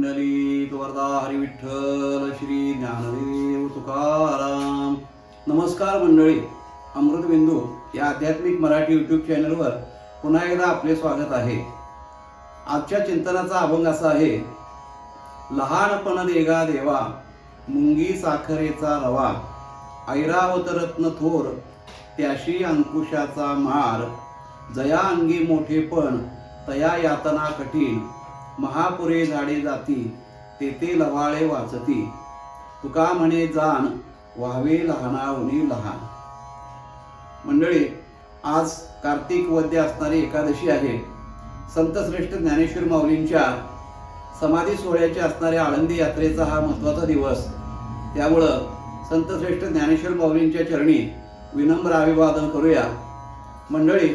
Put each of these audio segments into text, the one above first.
पुंडलिक वरदा हरी विठ्ठल श्री ज्ञानदेव तुकाराम. नमस्कार मंडळी अमृतबिंदू या आध्यात्मिक मराठी यूट्यूब चॅनलवर पुन्हा एकदा आपले स्वागत आहे. आजच्या चिंतनाचा अभंग असा आहे लहानपण देगा देवा मुंगी साखरेचा रवा ऐरावत रत्न थोर त्याशी अंकुशाचा मार जया अंगी मोठेपण तया यातना कठीण महापुरे झाडे जाती तेथे लवाळे वाचती. तुका म्हणे जाण व्हावे लहानावणी लहान. मंडळी आज कार्तिक वद्य असणारी एकादशी आहे. संत श्रेष्ठ ज्ञानेश्वर माऊलींच्या समाधी सोहळ्याच्या असणाऱ्या आळंदी यात्रेचा हा महत्त्वाचा दिवस. त्यामुळं संतश्रेष्ठ ज्ञानेश्वर माऊलींच्या चरणी विनम्र अभिवादन करूया. मंडळी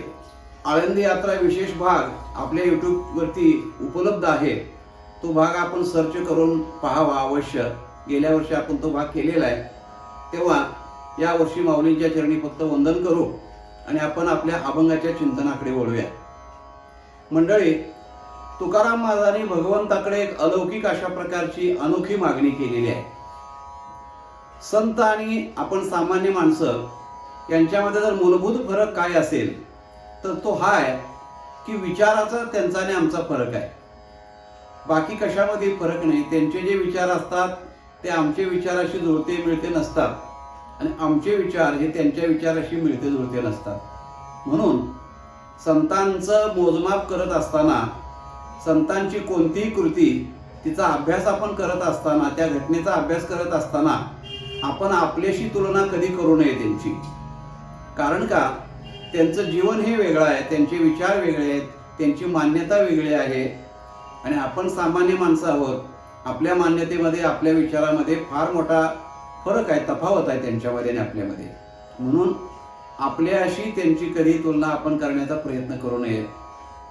आळंदी यात्रा विशेष भाग आपल्या यूट्यूबवरती उपलब्ध आहे. तो भाग आपण सर्च करून पाहावा अवश्य. गेल्या वर्षी आपण तो भाग केलेला आहे. तेव्हा या वर्षी माऊलींच्या चरणी फक्त वंदन करू आणि आपण आपल्या अभंगाच्या चिंतनाकडे वळूया. मंडळी तुकाराम महाराजांनी भगवंताकडे एक अलौकिक अशा प्रकारची अनोखी मागणी केलेली आहे. संत आणि आपण सामान्य माणसं यांच्यामध्ये जर मूलभूत फरक काय असेल तर तो हा आहे की विचाराचा त्यांचा आणि आमचा फरक आहे. बाकी कशामध्ये फरक नाही. त्यांचे जे विचार असतात ते आमचे विचाराशी जुळते मिळते नसतात. आणि आमचे विचार हे त्यांच्या विचाराशी मिळते जुळते नसतात. म्हणून संतांचं मोजमाप करत असताना संतांची कोणतीही कृती तिचा अभ्यास आपण करत असताना त्या घटनेचा अभ्यास करत असताना आपण आपल्याशी तुलना कधी करू नये त्यांची. कारण का? त्यांचं जीवन हे वेगळं आहे त्यांचे विचार वेगळे आहेत त्यांची मान्यता वेगळी आहे. आणि आपण सामान्य माणसं आहोत आपल्या मान्यतेमध्ये आपल्या विचारामध्ये फार मोठा फरक आहे तफावत आहे त्यांच्यामध्ये आणि आपल्यामध्ये. म्हणून आपल्याशी त्यांची कधी तुलना आपण करण्याचा प्रयत्न करू नये.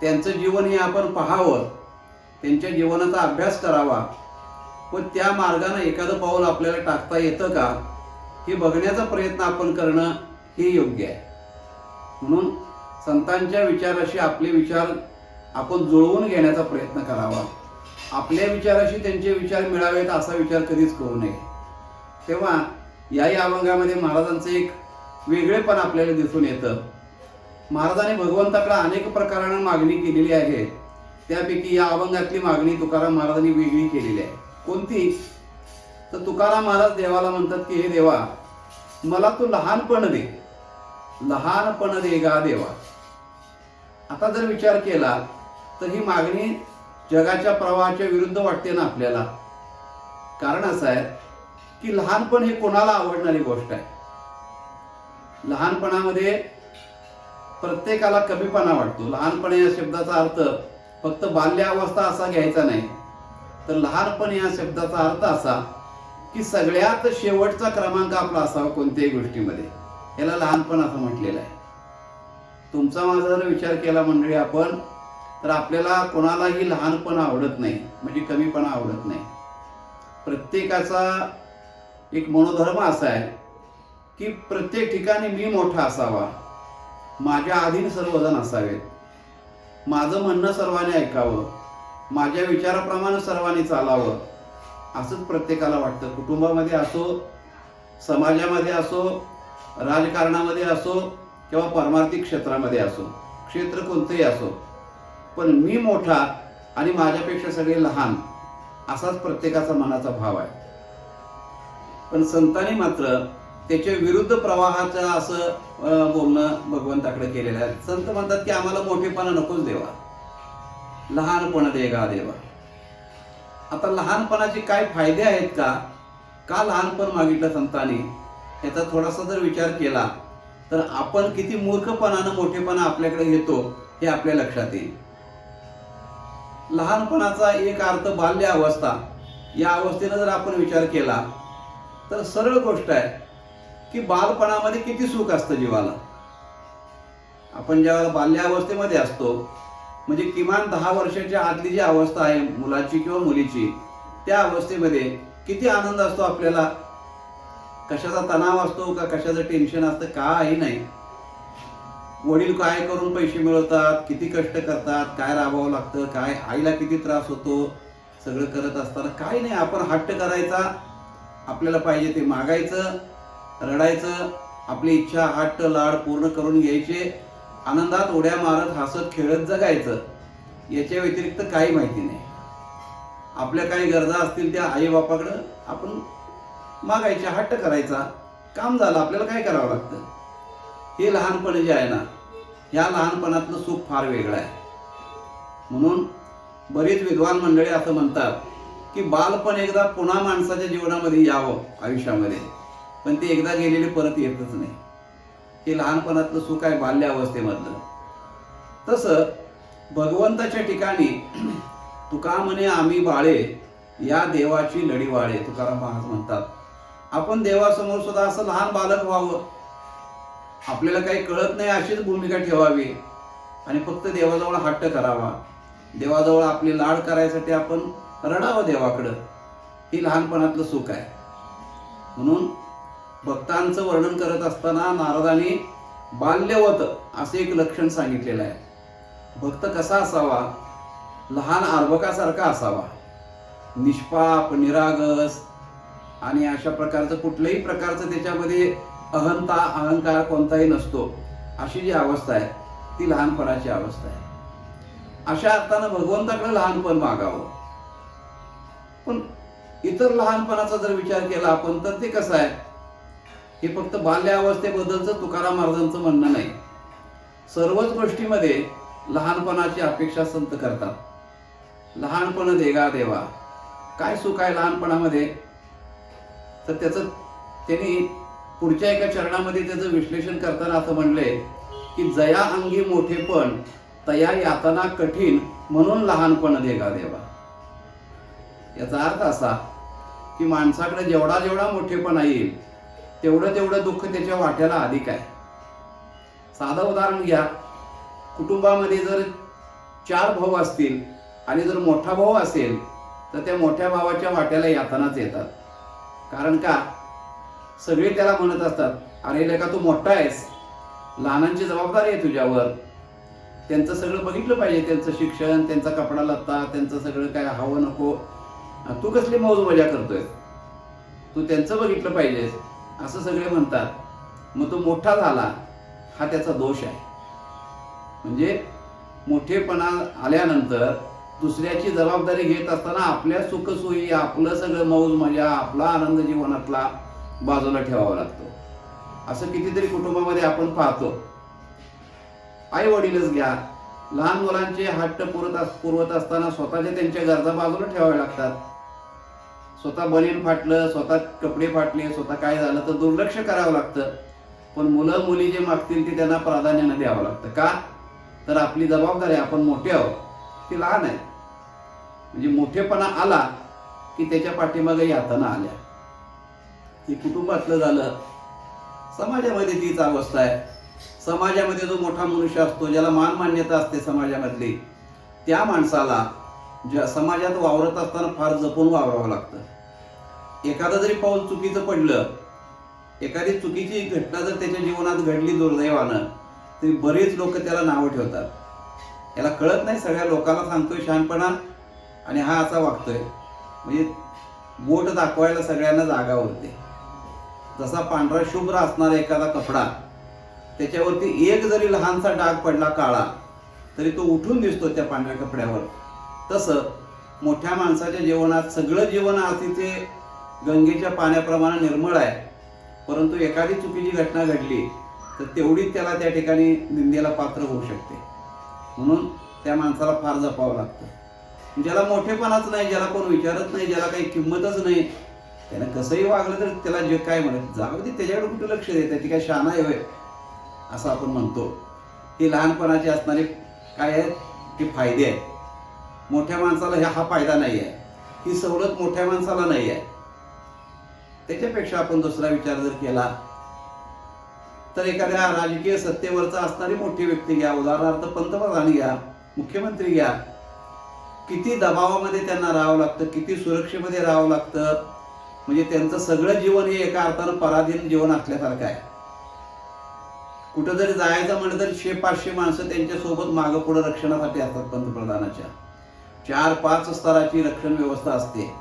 त्यांचं जीवन हे आपण पाहावं त्यांच्या जीवनाचा अभ्यास करावा. व त्या मार्गाने एखादं पाऊल आपल्याला टाकता येतं का? हे बघण्याचा प्रयत्न आपण करणं हे योग्य आहे. म्हणून संतांच्या विचाराशी आपले विचार आपण जुळवून घेण्याचा प्रयत्न करावा. आपल्या विचाराशी त्यांचे विचार मिळावेत असा विचार कधीच करू नये. तेव्हा याही अभंगामध्ये महाराजांचं एक वेगळेपण आपल्याला दिसून येतं. महाराजांनी भगवंताकडे अनेक प्रकारानं मागणी केलेली आहे. त्यापैकी या अभंगातली मागणी तुकाराम महाराजांनी वेगळी केलेली आहे. कोणती? तर तुकाराम महाराज देवाला म्हणतात की हे देवा मला तू लहानपण दे. लहानपण देगा देवा. आता जर विचार केला तर ही मागणी जगाच्या प्रवाहाच्या विरुद्ध वाटते ना आपल्याला? कारण असं आहे की लहानपण हे कोणाला आवडणारी गोष्ट आहे? लहानपणामध्ये प्रत्येकाला कमीपणा वाटतो. लहानपण या शब्दाचा अर्थ फक्त बाल्यावस्था असा घ्यायचा नाही. तर लहानपण या शब्दाचा अर्थ असा की सगळ्यात शेवटचा क्रमांक आपला असावा कोणत्याही गोष्टीमध्ये. याला लहानपण असं म्हटलेलं आहे. तुमचा माझा जर विचार केला मंडळी आपण तर आपल्याला कोणालाही लहानपण आवडत नाही म्हणजे कमीपणा आवडत नाही. प्रत्येकाचा एक मनोधर्म असा आहे की प्रत्येक ठिकाणी मी मोठा असावा. माझ्या आधीन सर्वजण असावेत. माझं म्हणणं सर्वांनी ऐकावं. माझ्या विचाराप्रमाणे सर्वांनी चालावं. असंच प्रत्येकाला वाटतं. कुटुंबामध्ये असो समाजामध्ये असो राजकारणामध्ये असो किंवा परमार्थिक क्षेत्रामध्ये असो क्षेत्र कोणतंही असो पण मी मोठा आणि माझ्यापेक्षा सगळे लहान असाच प्रत्येकाचा मनाचा भाव आहे. पण संतांनी मात्र त्याच्या विरुद्ध प्रवाहाचं असं बोलणं भगवंताकडे केलेलं आहे. संत म्हणतात की आम्हाला मोठेपणा नकोच देवा. लहानपण दे गा देवा. आता लहानपणाचे काय फायदे आहेत का? का लहानपण मागितलं संतांनी? याचा थोडासा जर विचार केला तर आपण किती मूर्खपणानं मोठेपणा आपल्याकडे घेतो हे आपल्या लक्षात येईल. लहानपणाचा एक अर्थ बाल्य अवस्था या अवस्थेनं जर आपण विचार केला तर सरळ गोष्ट आहे की बालपणामध्ये किती सुख असतं जीवाला. आपण ज्यावेळेला बाल्यावस्थेमध्ये असतो म्हणजे किमान दहा वर्षाच्या आतली जी अवस्था आहे मुलाची किंवा मुलीची त्या अवस्थेमध्ये किती आनंद असतो आपल्याला? कशाचा तणाव असतो का कशाचं टेन्शन असतं काही नाही. वडील काय करून पैसे मिळवतात किती कष्ट करतात काय राबावं लागतं काय आईला किती त्रास होतो सगळं करत असताना काही नाही. आपण हट्ट करायचा आपल्याला पाहिजे ते मागायचं रडायचं आपली इच्छा हट्ट लाड पूर्ण करून घ्यायचे आनंदात उड्या मारत हसत खेळत जगायचं. याच्या व्यतिरिक्त काही माहिती नाही. आपल्या काही गरजा असतील त्या आईबापाकडं आपण मागायचे हट्ट करायचा. काम झालं आपल्याला काय करावं लागतं? हे लहानपण जे आहे ना या लहानपणातलं सुख फार वेगळं आहे. म्हणून बरीच विद्वान मंडळी असं म्हणतात की बालपण एकदा पुन्हा माणसाच्या जीवनामध्ये यावं आयुष्यामध्ये. पण ते एकदा गेलेले परत येतच नाही. हे लहानपणातलं सुख आहे बाल्य अवस्थेमधलं तसं भगवंताच्या ठिकाणी तुका म्हणे आम्ही बाळे या देवाची लढी वाळे तुकाराम महाराज म्हणतात आपण देवासमोर सुद्धा असं लहान बालक व्हावं. आपल्याला काही कळत नाही अशीच भूमिका ठेवावी. आणि फक्त देवाजवळ हट्ट करावा. देवाजवळ आपली लाड करायसाठी आपण रडावं देवाकडं. ही लहानपणातलं सुख आहे. म्हणून भक्तांचं वर्णन करत असताना नारदाने बाल्यवत असे एक लक्षण सांगितलेलं आहे. भक्त कसा असावा? लहान अर्भकासारखा असावा. निष्पाप निरागस आणि अशा प्रकारचं कुठल्याही प्रकारचं त्याच्यामध्ये अहंता अहंकार कोणताही नसतो. अशी जी अवस्था आहे ती लहानपणाची अवस्था आहे. अशा अर्थानं भगवंताकडे लहानपण मागावं. पण इतर लहानपणाचा जर विचार केला आपण तर ते कसं आहे? हे फक्त बाल्यावस्थेबद्दलचं तुकाराम महाराजांचं म्हणणं नाही. सर्वच गोष्टीमध्ये लहानपणाची अपेक्षा संत करतात. लहानपण देगा देवा. काय सुख आहे लहानपणामध्ये? तर त्याचं त्यांनी पुढच्या एका चरणामध्ये त्याचं विश्लेषण करताना असं म्हणले की जया अंगी मोठेपण तया यातना कठीण म्हणून लहानपण देगा देवा. याचा अर्थ असा की माणसाकडे जेवढा जेवढा मोठेपणा येईल तेवढं तेवढं दुःख त्याच्या वाट्याला अधिक आहे. साधं उदाहरण घ्या. कुटुंबामध्ये जर चार भाऊ असतील आणि जर मोठा भाऊ असेल तर त्या मोठ्या भावाच्या वाट्याला यातनाच येतात. कारण का? सगळे त्याला म्हणत असतात अरे लेखा तू मोठा आहेस. लहानांची जबाबदारी आहे तुझ्यावर. त्यांचं सगळं बघितलं पाहिजे त्यांचं शिक्षण त्यांचा कपडा लत्ता त्यांचं सगळं काय हवं नको. तू कसली मौज मजा करतोय? तू त्यांचं बघितलं पाहिजेस असं सगळे म्हणतात. मग तो मोठा झाला हा त्याचा दोष आहे. म्हणजे मोठेपणा आल्यानंतर दुसऱ्याची जबाबदारी घेत असताना आपल्या सुखसोयी आपलं सगळं मौज मजा आपला आनंद जीवनातला बाजूला ठेवावा लागतो. असं कितीतरी कुटुंबामध्ये आपण पाहतो. आई वडीलच घ्या. लहान मुलांचे हट्ट पुरत अस- पुरवत असताना स्वतःच्या त्यांच्या गरजा बाजूला ठेवाव्या लागतात. स्वतः बलीन फाटलं स्वतः कपडे फाटले स्वतः काय झालं तर दुर्लक्ष करावं लागतं. पण मुलं मुली जे मागतील ते त्यांना प्राधान्यानं द्यावं लागतं. का? तर आपली जबाबदारी आपण मोठे आहोत. ती लहान आहे. म्हणजे मोठेपणा आला की त्याच्या पाठीमागे यातना आल्या. हे कुटुंबातलं झालं. समाजामध्ये तीच अवस्था आहे. समाजामध्ये जो मोठा मनुष्य असतो ज्याला मान मान्यता असते समाजामधली त्या माणसाला ज्या समाजात वावरत असताना फार जपून वावरावं लागतं. एखादं जरी पाऊल चुकीचं पडलं एखादी चुकीची घटना जर त्याच्या जीवनात घडली दुर्दैवानं तरी बरेच लोक त्याला नावं ठेवतात. याला कळत नाही सगळ्या लोकांना सांगतोय शहाणपणा आणि हा असा वागतोय. म्हणजे बोट दाखवायला सगळ्यांना जागा उरते जसा पांढरा शुभ्र असणारा एखादा कपडा त्याच्यावरती एक जरी लहानसा डाग पडला काळा तरी तो उठून दिसतो त्या पांढऱ्या कपड्यावर. तसं मोठ्या माणसाच्या जीवनात सगळं जीवन अतिथे गंगेच्या पाण्याप्रमाणे निर्मळ आहे. परंतु एखादी चुकीची घटना घडली तर तेवढीच त्याला त्या ठिकाणी निंदेला पात्र होऊ शकते. म्हणून त्या माणसाला फार जपावं लागतं. ज्याला मोठेपणाच नाही ज्याला कोण विचारत नाही ज्याला काही किंमतच नाही त्यानं कसंही वागलं तर त्याला जे काय म्हणत जाऊ दे त्याच्याकडे कुठं लक्ष देत ती काय शाना आहे होय? असं आपण म्हणतो. हे लहानपणाचे असणारे काय आहेत? ते फायदे आहेत. मोठ्या माणसाला ह्या हा फायदा नाही आहे. ही सवलत मोठ्या माणसाला नाही आहे. त्याच्यापेक्षा आपण दुसरा विचार जर केला तर एखाद्या राजकीय सत्तेवरचा असणारी मोठी व्यक्ती घ्या उदाहरणार्थ पंतप्रधान घ्या मुख्यमंत्री घ्या किती दबावामध्ये त्यांना राहावं लागतं किती सुरक्षेमध्ये राहावं लागतं. म्हणजे त्यांचं सगळं जीवन हे एका अर्थानं पराधीन जीवन असल्यासारखं आहे. कुठं जरी जायचं म्हणलं तर शे पाचशे माणसं त्यांच्यासोबत मागं पुढं रक्षणासाठी असतात पंतप्रधानाच्या. चार पाच स्तराची रक्षण व्यवस्था असते.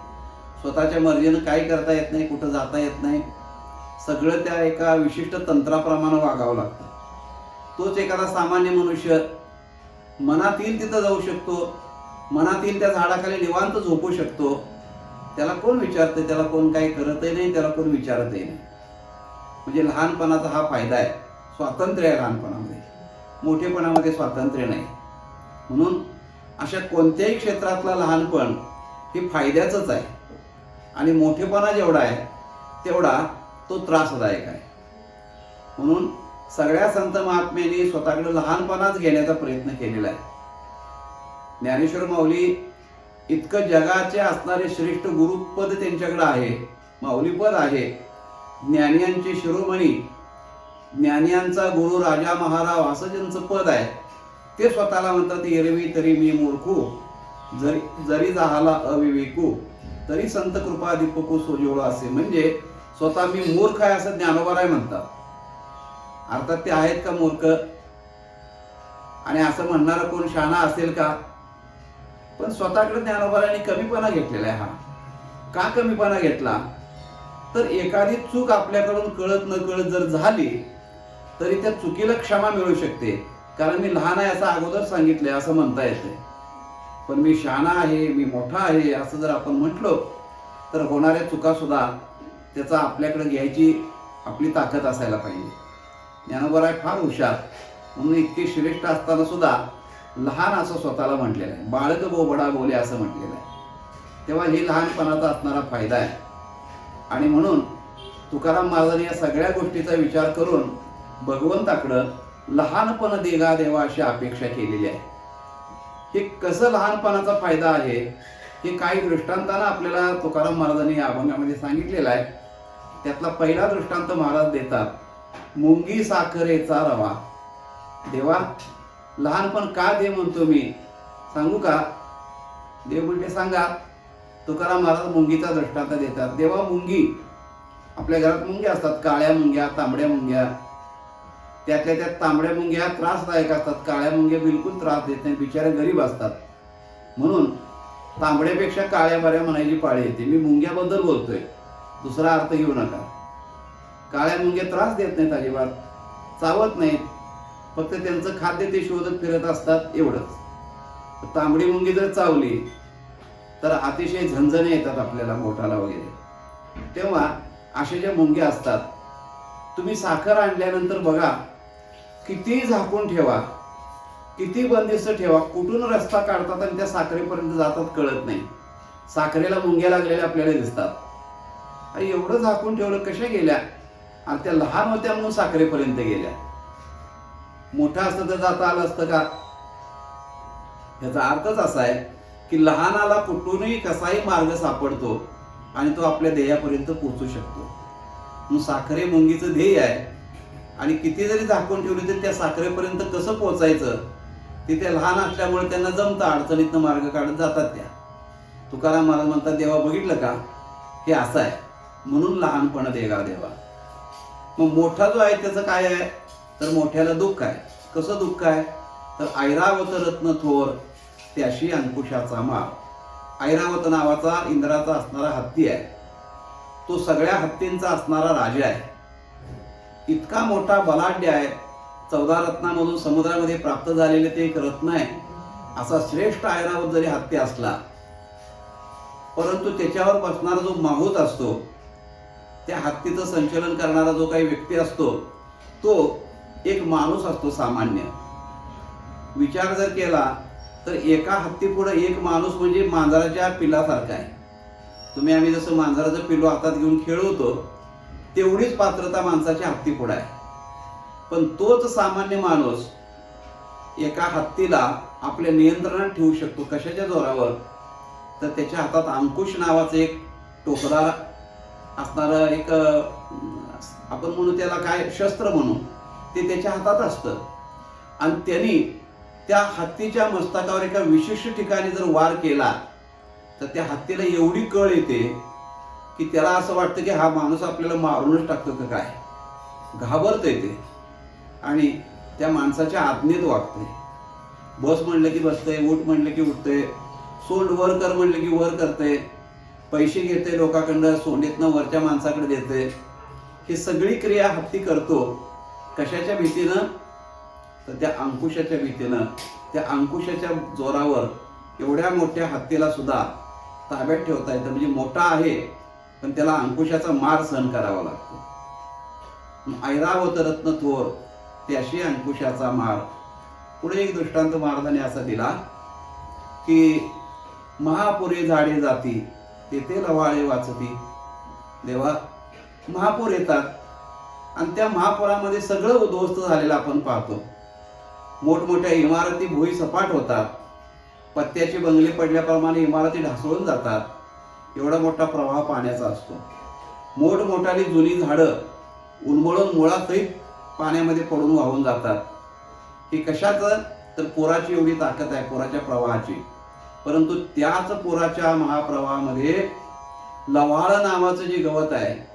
स्वतःच्या मर्जीनं काही करता येत नाही कुठं जाता येत नाही. सगळं त्या एका विशिष्ट तंत्राप्रमाणे वागावं लागतं. तोच एखादा सामान्य मनुष्य मनात येईल तिथं जाऊ शकतो. मनातील त्या झाडाखाली निवांत झोपू शकतो. त्याला कोण विचारते त्याला कोण काही करतही नाही त्याला कोण विचारतही नाही. म्हणजे लहानपणाचा हा फायदा आहे. स्वातंत्र्य आहे लहानपणामध्ये. मोठेपणामध्ये स्वातंत्र्य नाही. म्हणून अशा कोणत्याही क्षेत्रातला लहानपण हे फायद्याचंच आहे. आणि मोठेपणा जेवढा आहे तेवढा तो त्रासदायक आहे. म्हणून सगळ्या संत महात्म्यांनी स्वतःकडे लहानपणाच घेण्याचा प्रयत्न केलेला आहे. ज्ञानेश्वर माऊली इतकं जगाचे असणारे श्रेष्ठ गुरुपद त्यांच्याकडे आहे. माऊलीपद आहे. ज्ञानियांचे शिरोमणी ज्ञानियांचा गुरु राजा महाराव असं ज्यांचं पद आहे ते स्वतःला म्हणतात एरवी तरी मी मूर्खू जरी जरी जाहाला अविवेकू तरी संत कृपा दीपकू सोजोळ असे. म्हणजे स्वतः मी मूर्ख आहे असं ज्ञानोबराय म्हणतात. अर्थात ते आहेत का मूर्ख? आणि असं म्हणणारा कोण शाणा असेल का? पण स्वतःकडे ज्ञानोबराने कमीपणा घेतलेला आहे हा. का कमीपणा घेतला? तर एखादी चूक आपल्याकडून कळत न कळत जर झाली तरी त्या चुकीला क्षमा मिळू शकते. कारण मी लहान आहे असं अगोदर सांगितलंय असं म्हणता येते पण मी शहाणा आहे मी मोठा आहे असं जर आपण म्हटलो तर होणाऱ्या चुकासुद्धा त्याचा आपल्याकडे घ्यायची आपली ताकद असायला पाहिजे. ज्ञानोबराय फार हुशार म्हणून इतके श्रेष्ठ असताना सुद्धा लहान असं स्वतःला म्हटलेलं आहे. बाळक बोबडा बोले असं म्हटलेलं आहे. तेव्हा हे लहानपणाचा असणारा फायदा आहे. आणि म्हणून तुकाराम महाराजांनी या सगळ्या गोष्टीचा विचार करून भगवंताकडं लहानपण देगा देवा अशी अपेक्षा केलेली आहे. हे कसं लहानपणाचा फायदा आहे हे काही दृष्टांतानं आपल्याला तुकाराम महाराजांनी या अभंगामध्ये सांगितलेलं आहे. त्यातला पहिला दृष्टांत महाराज देतात मुंगी साखरेचा रवा. देवा लहानपण का दे म्हणतो मी? सांगू का? देव म्हणते सांगा. तुकाराम महाराज मुंगीचा दृष्टांत देतात. देवा मुंगी. आपल्या घरात मुंग्या असतात. काळ्या मुंग्या तांबड्या मुंग्या. त्यातल्या त्यात तांबड्या मुंग्या त्रासदायक असतात. काळ्या मुंग्या बिलकुल त्रास देत नाही बिचारे गरीब असतात. म्हणून तांबड्यापेक्षा काळ्या बऱ्या म्हणायची पाळी येते. मी मुंग्याबद्दल बोलतोय. दुसरा अर्थ घेऊ नका. काळ्या मुंग्या त्रास देत नाहीत अजिबात. चावत नाहीत. फक्त त्यांचं खाद्य ते शोधत फिरत असतात एवढंच. तांबडी मुंगी जर चावली तर अतिशय झंझणे येतात आपल्याला मोठाला वगैरे. तेव्हा अशा ज्या मुंग्या असतात तुम्ही साखर आणल्यानंतर बघा किती झाकून ठेवा किती बंदिस्त ठेवा कुठून रस्ता काढतात आणि त्या साखरेपर्यंत जातात कळत नाही. साखरेला मुंग्या लागलेल्या आपल्याला दिसतात. एवढं झाकून ठेवलं कशा गेल्या? आणि त्या लहान होत्या म्हणून साखरेपर्यंत गेल्या. मोठा असतं तर जाता आलं असतं का? याचा अर्थच असा आहे की लहानाला कुठूनही कसाही मार्ग सापडतो आणि तो आपल्या ध्येयापर्यंत पोहोचू शकतो. मग साखरे मुंगीचं ध्येय आहे. आणि किती जरी झाकून ठेवली तरी त्या साखरेपर्यंत कसं पोहोचायचं? ते त्या लहान असल्यामुळे त्यांना जमतं अडचणीतनं मार्ग काढत जातात त्या. तुकाराम महाराज म्हणतात देवा बघितलं का? हे असं आहे. म्हणून लहानपणा देगा देवा. मग मोठा जो आहे त्याचं काय आहे? तर मोठ्याला दुःख आहे. कसं दुःख आहे? तर ऐरावत रत्न थोर त्याशी अंकुशाचा माळ. ऐरावत नावाचा इंद्राचा असणारा हत्ती आहे. तो सगळ्या हत्तींचा असणारा राजा आहे. इतका मोठा बलाढ्य आहे. चौदा रत्नामधून समुद्रामध्ये प्राप्त झालेले ते एक रत्न आहे. असा श्रेष्ठ ऐरावत जरी हत्ती असला परंतु त्याच्यावर बसणारा जो माहूत असतो त्या हत्तीचं संचलन करणारा जो काही व्यक्ती असतो तो एक माणूस असतो सामान्य. विचार जर केला तर एका हत्तीपुढं एक माणूस म्हणजे मांजराच्या पिल्लासारखा आहे. तुम्ही आम्ही जसं मांजराचं पिल्लू हातात घेऊन खेळवतो तेवढीच पात्रता माणसाच्या हत्तीपुढं आहे. पण तोच सामान्य माणूस एका हत्तीला आपल्या नियंत्रणात ठेवू शकतो. कशाच्या जोरावर? तर त्याच्या हातात अंकुश नावाचं एक टोकदार असणारं एक आपण म्हणू त्याला काय शस्त्र म्हणू. ते त्याच्या हातात असतं. आणि त्यांनी त्या हत्तीच्या मस्तकावर एका विशिष्ट ठिकाणी जर वार केला तर त्या हत्तीला एवढी कळ येते की त्याला असं वाटतं की हा माणूस आपल्याला मारूनच टाकतो का काय? घाबरत येते आणि त्या माणसाच्या आज्ञेत वागते बस म्हणलं की बसतंय उठ म्हणलं की उठतंय सोंड वर कर म्हणलं की वर करते पैसे घेते लोकांकडं सोंडेतनं वरच्या माणसाकडे देते ही सगळी क्रिया हत्ती करतो. कशाच्या भीतीनं? तर त्या अंकुशाच्या भीतीनं. त्या अंकुशाच्या जोरावर एवढ्या मोठ्या हत्तीला सुद्धा ताब्यात ठेवता येतं. म्हणजे मोठा आहे पण त्याला अंकुशाचा मार सहन करावा लागतो. ऐरावत रत्न थोर त्याशी अंकुशाचा मार. पुढे एक दृष्टांत महाराजांनी असा दिला की महापुरे झाडे जाती तेथे लवाळे वाचती. देवा महापूर येतात. आणि त्या महापुरामध्ये सगळं उद्ध्वस्त झालेलं आपण पाहतो. मोठमोठ्या इमारती भुई सपाट होतात. पत्त्याचे बंगले पडल्याप्रमाणे इमारती ढासळून जातात. एवढा मोठा प्रवाह पाण्याचा असतो. मोठमोठाली जुनी झाडं उन्मळून मुळासहित पाण्यामध्ये पडून वाहून जातात. हे कशाचं? तर पुराची एवढी ताकद आहे पुराच्या प्रवाहाची. परंतु त्याच पुराच्या महाप्रवाहामध्ये लवाळ नावाचं जे गवत आहे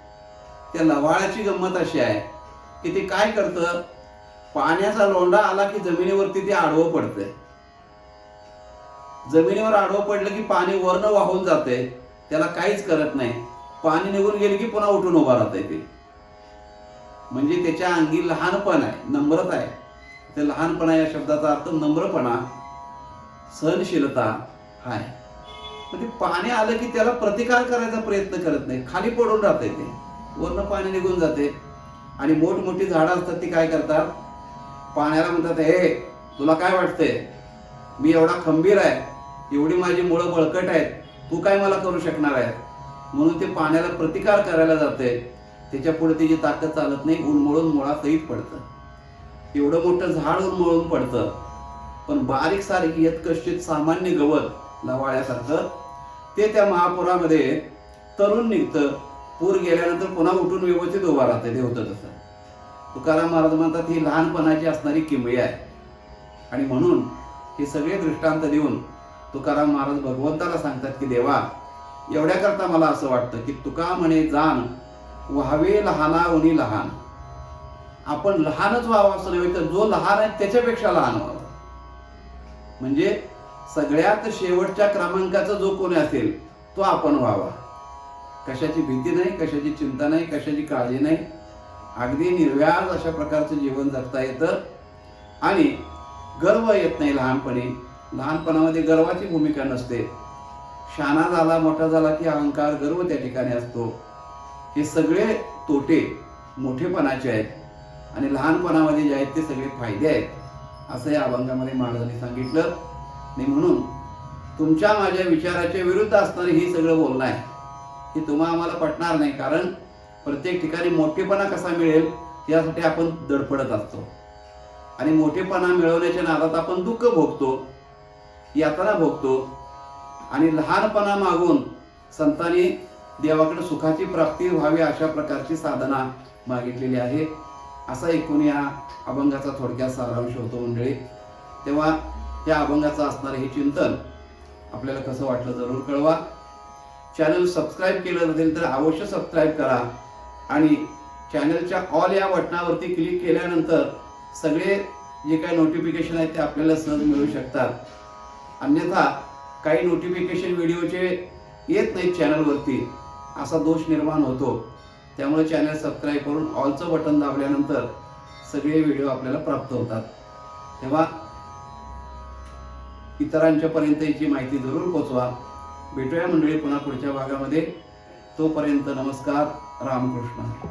त्या लवाळाची गंमत अशी आहे की ते काय करतं? पाण्याचा लोंढा आला की जमिनीवरती ते आडवं पडतंय. जमिनीवर आडवं पडलं की पाणी वरनं वाहून जाते त्याला काहीच करत नाही. पाणी निघून गेले की पुन्हा उठून उभा राहतंय ते. म्हणजे त्याच्या अंगी लहानपण आहे नम्रता आहे. ते लहानपणा या शब्दाचा अर्थ नम्रपणा सहनशीलता हाय म्हणजे पाणी आलं की त्याला प्रतिकार करायचा प्रयत्न करत नाही. खाली पडून राहते ते. वरनं पाणी निघून जाते. आणि मोठमोठी झाडं असतात ती काय करतात? पाण्याला म्हणतात हे तुला काय वाटतंय? मी एवढा खंबीर आहे. एवढी माझी मुळं बळकट आहेत. तू काय मला करू शकणार आहे म्हणून ते पाण्याला प्रतिकार करायला जाते. त्याच्या पुढे त्याची ताकद चालत नाही. उन्मळून मुळासहित पडतं. एवढं मोठं झाड उन्मळून पडतं. पण बारीक सारीक यत्कश्चित सामान्य गवत लवाळ्यासारखं ते त्या महापुरामध्ये तरुण निघतं. पूर गेल्यानंतर पुन्हा उठून व्यवस्थित उभा राहतं ते होतं तसं. तुकाराम महाराज म्हणतात ही लहानपणाची असणारी किमया आहे. आणि म्हणून हे सगळे दृष्टांत देऊन तुकाराम महाराज भगवंताला सांगतात की देवा एवढ्याकरता मला असं वाटतं की तुका म्हणे जाण व्हावे लहाना उनी लहान. आपण लहानच व्हावं असं नव्हे तर जो लहान आहे त्याच्यापेक्षा लहान व्हावं. म्हणजे सगळ्यात शेवटच्या क्रमांकाचा जो कोणी असेल तो आपण व्हावा. कशाची भीती नाही कशाची चिंता नाही कशाची काळजी नाही. अगदी निर्व्याज अशा प्रकारचं जीवन जगता येतं. आणि गर्व येत नाही लहानपणी. लहानपणामध्ये गर्वाची भूमिका नसते. शाना झाला मोठा झाला की अहंकार गर्व त्या ठिकाणी असतो. हे सगळे तोटे मोठेपणाचे आहेत. आणि लहानपणामध्ये जे आहेत ते सगळे फायदे आहेत. असं या अभंगामध्ये महाराजांनी सांगितलं. आणि म्हणून तुमच्या माझ्या विचाराच्या विरुद्ध असणारे हे सगळं बोलणं आहे. की तुम्हा आम्हाला पटणार नाही. कारण प्रत्येक ठिकाणी मोठेपणा कसा मिळेल यासाठी आपण दडपडत असतो. आणि मोठेपणा मिळवण्याच्या नादात आपण दुःख भोगतो यातना भोगतो. आणि लहानपणा मागून संतांनी देवाकडे सुखाची प्राप्ती व्हावी अशा प्रकारची साधना मागितलेली आहे. असा एकूण या अभंगाचा थोडक्यात सारांश होतो मंडळी. तेव्हा त्या अभंगाचं असणारं हे चिंतन आपल्याला कसं वाटलं जरूर कळवा. चॅनल सबस्क्राईब केलं नसेल तर अवश्य सबस्क्राईब करा. आणि चॅनलच्या ऑल या बटनावरती क्लिक केल्यानंतर सगळे जे काही नोटिफिकेशन आहेत ते आपल्याला सहज मिळू शकतात. अन्यथा काही नोटिफिकेशन व्हिडिओचे येत नाहीत चॅनलवरती असा दोष निर्माण होतो. त्यामुळे चॅनल सबस्क्राईब करून ऑलचं बटन दाबल्यानंतर सगळे व्हिडिओ आपल्याला प्राप्त होतात. तेव्हा इतरांच्यापर्यंत याची माहिती जरूर पोचवा. भेटूया मंडळी पुन्हा पुढच्या भागामध्ये. तोपर्यंत नमस्कार रामकृष्ण.